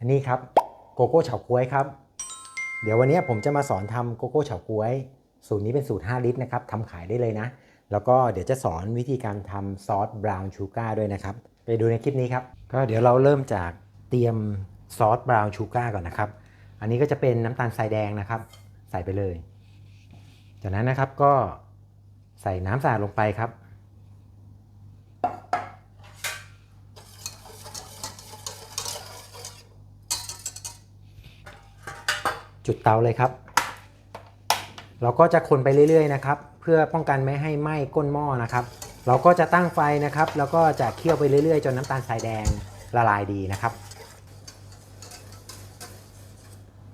อันนี้ครับโกโก้เฉาก๊วยครับ เดี๋ยววันนี้ผมจะมาสอนทำโกโก้เฉาก๊วย สูตรนี้เป็นสูตร 5 ลิตรนะครับทำขายได้เลยนะ แล้วก็เดี๋ยวจะสอนวิธีการทำซอสบราวน์ชูการ์ด้วยนะครับ ไปดูในคลิปนี้ครับ ก็เดี๋ยวเราเริ่มจากเตรียมซอสบราวน์ชูการ์ก่อนนะครับ อันนี้ก็จะเป็นน้ำตาลทรายแดงนะครับ ใส่ไปเลย จากนั้นนะครับก็ใส่น้ำสะอาดลงไปครับ จุดเตาเลยครับ เราก็จะคนไปเรื่อยๆนะครับ เพื่อป้องกันไม่ให้ไหม้ก้นหม้อนะครับ เราก็จะตั้งไฟนะครับ แล้วก็จะเคี่ยวไปเรื่อยๆ จนน้ำตาลทรายแดงละลายดีนะครับ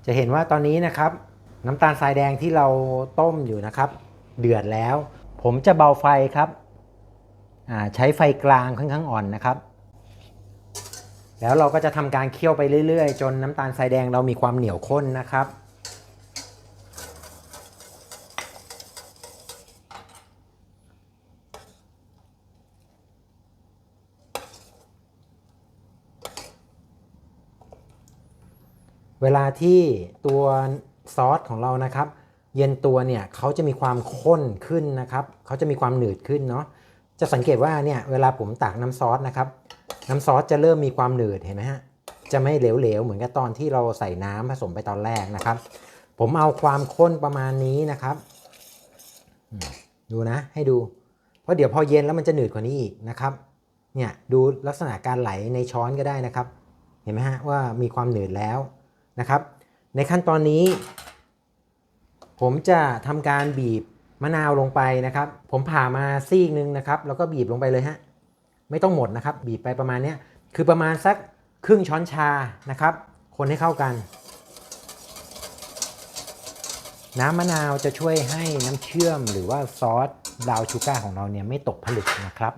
จะเห็นว่าตอนนี้นะครับ น้ำตาลทรายแดงที่เราต้มอยู่นะครับ เดือดแล้ว ผมจะเบาไฟครับใช้ไฟกลางค่อนข้างอ่อนนะครับ แล้วเราก็จะทำการเคี่ยวไปเรื่อยๆ จนน้ำตาลทรายแดงเรามีความเหนียวข้นนะครับ เวลาที่ตัวซอสของเรานะครับ เย็นตัวเนี่ยเขาจะมีความข้นขึ้นนะครับเขาจะมีความหนืดขึ้นเนาะจะสังเกตว่าเนี่ยเวลาผมตักน้ำซอสนะครับ น้ำซอสจะเริ่มมีความหนืดเห็นไหมฮะจะไม่เหลวๆเหมือนกับตอนที่เราใส่น้ำผสมไปตอนแรกนะครับ ผมเอาความข้นประมาณนี้นะครับ ดูนะให้ดู เพราะเดี๋ยวพอเย็นแล้วมันจะหนืดกว่านี้อีกนะครับเนี่ยดูลักษณะการไหลในช้อนก็ได้นะครับ เห็นไหมฮะว่ามีความหนืดแล้ว นะครับ ในขั้นตอนนี้ ผมจะทำการบีบมะนาวลงไปนะครับ ผมผ่ามาซีกหนึ่งนะครับ แล้วก็บีบลงไปเลยฮะไม่ต้องหมดนะครับ บีบไปประมาณเนี้ยคือประมาณสักครึ่งช้อนชานะครับ คนให้เข้ากัน น้ำมะนาวจะช่วยให้น้ำเชื่อมหรือว่าซอสบราวน์ชูการ์ของเราเนี่ยไม่ตกผลึกนะครับ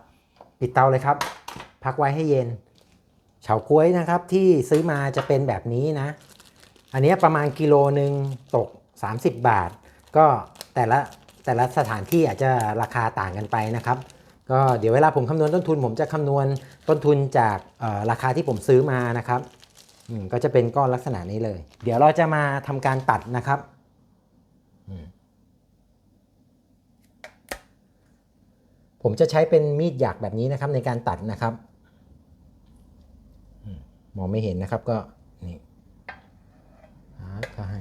ปิดเตาเลยครับ พักไว้ให้เย็นเฉาก๊วยนะครับที่ซื้อมาจะเป็นแบบนี้นะ อันนี้ประมาณกิโลหนึ่งตก 30 บาท ก็แต่ละแต่ละสถานที่อาจจะราคาต่างกันไปนะครับ ก็เดี๋ยวเวลาผมคำนวณต้นทุน ผมจะคำนวณต้นทุนจากราคาที่ผมซื้อมานะครับก็จะเป็นก้อนลักษณะนี้เลย เดี๋ยวเราจะมาทำการตัดนะครับผมจะใช้เป็นมีดหยักแบบนี้นะครับในการตัดนะครับมองไม่เห็นนะครับก็ ก็ให้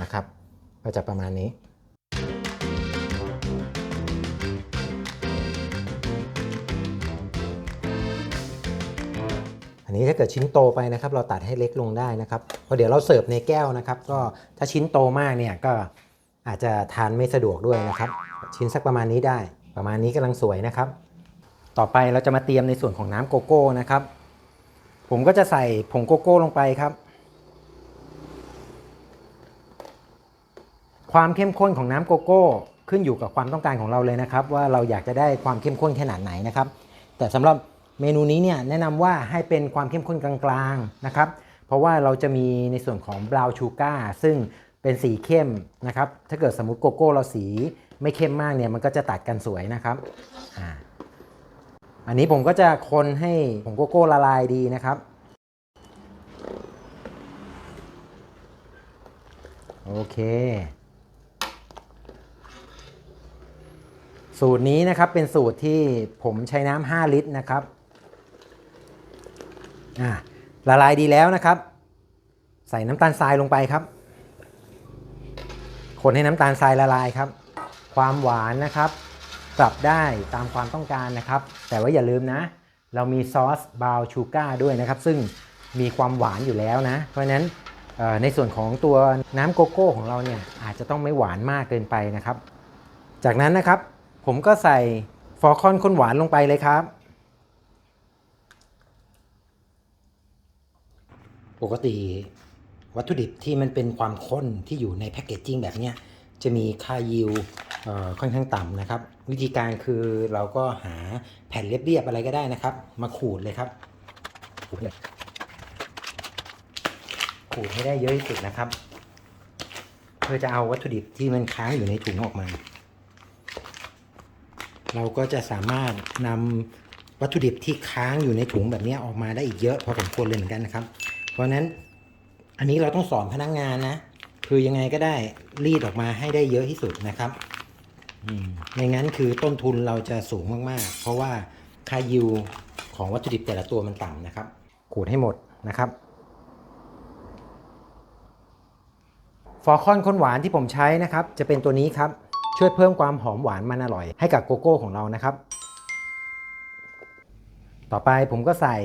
นะครับ ก็จะประมาณนี้อันนี้ถ้าเกิดชิ้นโตไปนะครับเราตัดให้เล็กลงได้นะครับเพราะเดี๋ยวเราเสิร์ฟในแก้วนะครับ ก็ถ้าชิ้นโตมากเนี่ยก็อาจจะทานไม่สะดวกด้วยนะครับ ชิ้นสักประมาณนี้ได้ ประมาณนี้กำลังสวยนะครับ ต่อไปเราจะมาเตรียมในส่วนของน้ำโกโก้นะครับ ผมก็จะใส่ผงโกโก้ลงไปครับ ความเข้มข้นของน้ำโกโก้ ขึ้นอยู่กับความต้องการของเราเลยนะครับ ว่าเราอยากจะได้ความเข้มข้นขนาดไหนนะครับ แต่สำหรับเมนูนี้เนี่ยแนะนำว่าให้เป็นความเข้มข้นกลางๆนะครับ เพราะว่าเราจะมีในส่วนของบราว์ชูการ์ซึ่งเป็นสีเข้มนะครับ ถ้าเกิดสมมติโกโก้เราสีไม่เข้มมากเนี่ยมันก็จะตัดกันสวยนะครับอ่าอันนี้ผมก็จะคนให้ผงโกโก้ละลายดีนะครับ โอเค สูตรนี้นะครับเป็นสูตรที่ผมใช้น้ำ5ลิตรนะครับอ่าละลายดีแล้วนะครับ ใส่น้ำตาลทรายลงไปครับ คนให้น้ำตาลทรายละลายครับ ความหวานนะครับปรับได้ตามความต้องการนะครับ แต่ว่าอย่าลืมนะ เรามีซอสบราวน์ชูการ์ด้วยนะครับ ซึ่งมีความหวานอยู่แล้วนะ เพราะฉะนั้นในส่วนของตัวน้ำโกโก้ของเราเนี่ยอาจจะต้องไม่หวานมากเกินไปนะครับ จากนั้นนะครับ ผมก็ใส่ฟอร์คอนข้นหวานลงไปเลยครับ ปกติวัตถุดิบที่มันเป็นความข้นที่อยู่ในแพคเกจจิ้งแบบนี้จะมีค่ายิวค่อนข้างต่ำนะครับ วิธีการคือเราก็หาแผ่นเรียบๆอะไรก็ได้นะครับ มาขูดเลยครับ ขูดเลยขูดให้ได้เยอะที่สุดนะครับ เพื่อจะเอาวัตถุดิบที่มันค้างอยู่ในถุงออกมา เราก็จะสามารถนำวัตถุดิบที่ค้างอยู่ในถุงแบบนี้ออกมาได้อีกเยอะพอสมควรเลยเหมือนกันนะครับ เพราะฉะนั้นอันนี้เราต้องสอนพนักงานนะ คือยังไงก็ได้รีดออกมาให้ได้เยอะที่สุดนะครับอืมไม่งั้นคือต้นทุนเราจะสูงมากๆ เพราะว่าค่ายิวของวัตถุดิบแต่ละตัวมันต่ำนะครับ ขูดให้หมดนะครับฟอร์คอนข้นหวานที่ผมใช้นะครับ จะเป็นตัวนี้ครับ ช่วยเพิ่มความหอมหวานมันอร่อยให้กับโกโก้ของเรานะครับ ต่อไปผมก็ใส่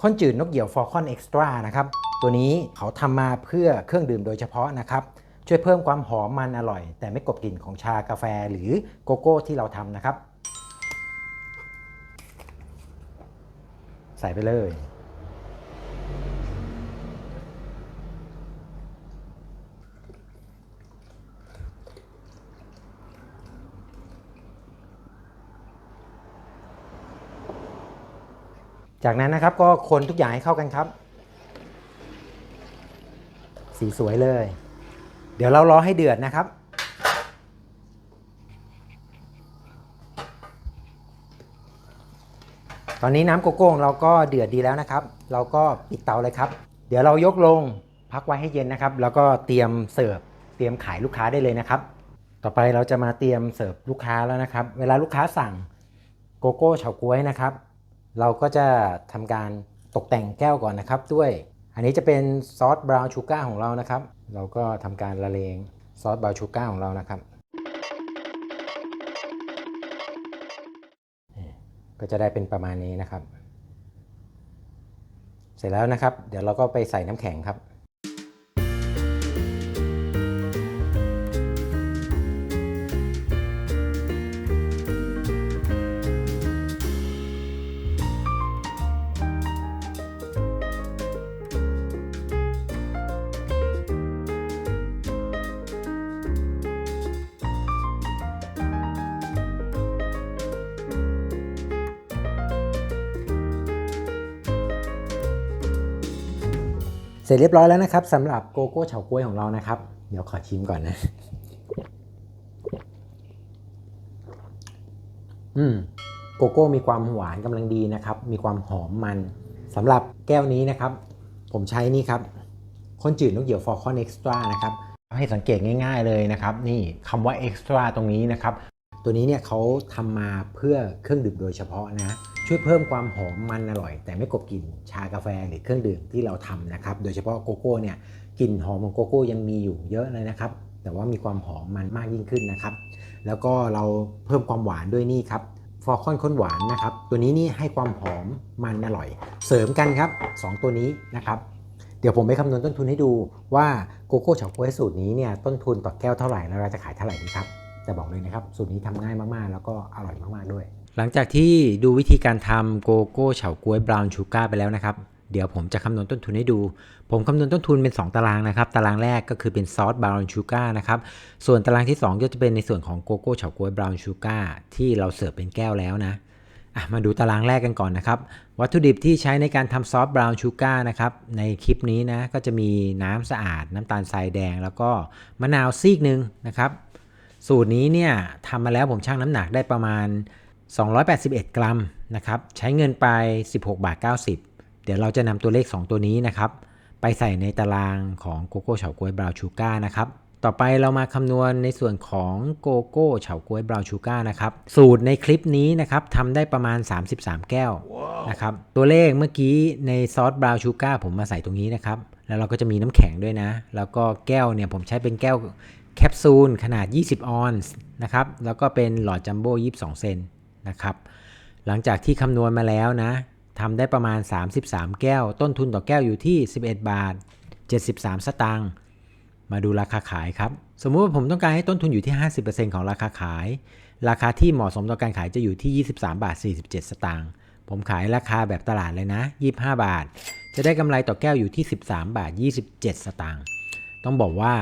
ข้นจืดนกเหยี่ยวฟอร์คอนเอ็กซ์ตร้านะครับ ตัวนี้เขาทำมาเพื่อเครื่องดื่มโดยเฉพาะนะครับ ช่วยเพิ่มความหอมมันอร่อย แต่ไม่กบกลิ่นของชากาแฟหรือโกโก้ที่เราทำนะครับ ใส่ไปเลย จากนั้นนะครับก็คนทุกอย่างให้เข้ากันครับ สีสวยเลย เดี๋ยวเรารอให้เดือดนะครับ ตอนนี้น้ำโกโก้เราก็เดือดดีแล้วนะครับ เราก็ปิดเตาเลยครับ เดี๋ยวเรายกลงพักไว้ให้เย็นนะครับ แล้วก็เตรียมเสิร์ฟเตรียมขายลูกค้าได้เลยนะครับ ต่อไปเราจะมาเตรียมเสิร์ฟลูกค้าแล้วนะครับ เวลาลูกค้าสั่งโกโก้เฉาก๊วยนะครับ เราก็จะทำการตกแต่งแก้วก่อนนะครับด้วย อันนี้จะเป็นซอสบราวน์ชูการ์ของเรานะครับ เราก็ทำการละเลงซอสบราวน์ชูการ์ของเรานะครับ ก็จะได้เป็นประมาณนี้นะครับ เสร็จแล้วนะครับ เดี๋ยวเราก็ไปใส่น้ำแข็งครับ ร็จเรียบร้อยแล้วนะครับสำหรับโกโก้เฉาก๊วยของเรานะครับ เดี๋ยวขอชิมก่อนนะ อืมโกโก้มีความหวานกำลังดีนะครับ มีความหอมมันสำหรับแก้วนี้นะครับ ผมใช้นี่ครับข้นจืดนกเหยี่ยวฟอร์คอนเอ็กซ์ตร้านะครับ ให้สังเกตง่าย ๆเลยนะครับ นี่คำว่าเอ็กซ์ตร้าตรงนี้นะครับ ตัวนี้เนี่ยเขาทำมาเพื่อเครื่องดื่มโดยเฉพาะนะ ช่วยเพิ่มความหอมมันอร่อย แต่ไม่กบกลิ่นชากาแฟหรือเครื่องดื่มที่เราทำนะครับ โดยเฉพาะโกโก้เนี่ยกลิ่นหอมของโกโก้ยังมีอยู่เยอะเลยนะครับ แต่ว่ามีความหอมมันมากยิ่งขึ้นนะครับ แล้วก็เราเพิ่มความหวานด้วยนี่ครับฟอร์คอนข้นหวานนะครับ ตัวนี้นี่ให้ความหอมมันอร่อย เสริมกันครับสองตัวนี้นะครับ เดี๋ยวผมไปคำนวณต้นทุนให้ดูว่าโกโก้เฉาก๊วยสูตรนี้เนี่ยต้นทุนต่อแก้วเท่าไหร่แล้วเราจะขายเท่าไหร่ดีครับ แต่บอกเลยนะครับสูตรนี้ทำง่ายมากๆ แล้วก็อร่อยมากๆด้วย หลังจากที่ดูวิธีการทำโกโก้เฉาก๊วยบราวน์ชูการ์ไปแล้วนะครับ เดี๋ยวผมจะคำนวณต้นทุนให้ดู ผมคำนวณต้นทุนเป็น 2 ตารางนะครับ ตารางแรกก็คือเป็นซอสบราวน์ชูการ์นะครับ ส่วนตารางที่ 2 ก็จะเป็นในส่วนของโกโก้เฉาก๊วยบราวน์ชูการ์ที่เราเสิร์ฟเป็นแก้วแล้วนะอะมาดูตารางแรกกันก่อนนะครับ วัตถุดิบที่ใช้ในการทำซอสบราวน์ชูการ์นะครับ ในคลิปนี้นะก็จะมีน้ำสะอาด น้ำตาลทรายแดง แล้วก็มะนาวซีกหนึ่งนะครับ สูตรนี้เนี่ยทำมาแล้วผมชั่งน้ำหนักได้ประมาณ 281 กรัมนะครับใช้เงินไป 16 บาท 90 เดี๋ยวเราจะนำตัวเลข 2 ตัวนี้นะครับ ไปใส่ในตารางของโกโก้เฉาก๊วยบราวน์ชูการ์นะครับต่อไปเรามาคำนวณในส่วนของโกโก้เฉาก๊วยบราวน์ชูการ์นะครับสูตรในคลิปนี้นะครับทำได้ประมาณ 33 แก้วนะครับตัวเลขเมื่อกี้ในซอสบราวน์ชูการ์ผมมาใส่ตรงนี้นะครับแล้วเราก็จะมีน้ำแข็งด้วยนะ แล้วก็แก้วเนี่ยผมใช้เป็นแก้วแคปซูลขนาด 20 ออนซ์นะครับแล้วก็เป็นหลอดจัมโบ้22 เซน นะครับ หลังจากที่คำนวณมาแล้วนะทำได้ประมาณ 33 แก้ว ต้นทุนต่อแก้วอยู่ที่ 11 บาท 73 สตางค์มาดูราคาขายครับ สมมุติว่าผมต้องการให้ต้นทุนอยู่ที่ 50%ของราคาขาย ราคาที่เหมาะสมต่อการขายจะอยู่ที่ 23 บาท 47 สตางค์ผมขายราคาแบบตลาดเลยนะ 25 บาท จะได้กำไรต่อแก้วอยู่ที่ 13 บาท 27 สตางค์ต้องบอกว่า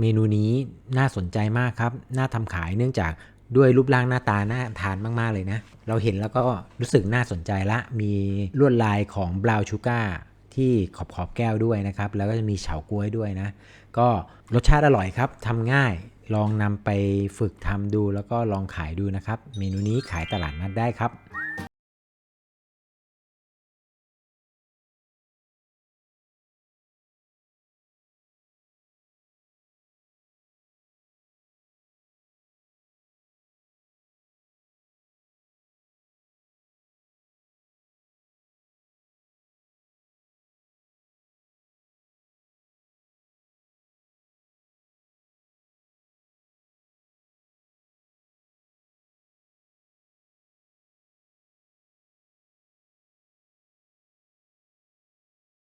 เมนูนี้น่าสนใจมากครับ น่าทำขายเนื่องจาก ด้วยรูปร่างหน้าตาน่าทานมากๆเลยนะ เราเห็นแล้วก็รู้สึกน่าสนใจละ มีลวดลายของบราวน์ชูการ์ที่ขอบขอบแก้วด้วยนะครับ แล้วก็จะมีเฉาก๊วยด้วยนะ ก็รสชาติอร่อยครับทำง่ายลองนำไปฝึกทำดูแล้วก็ลองขายดูนะครับ เมนูนี้ขายตลาดนัดได้ครับ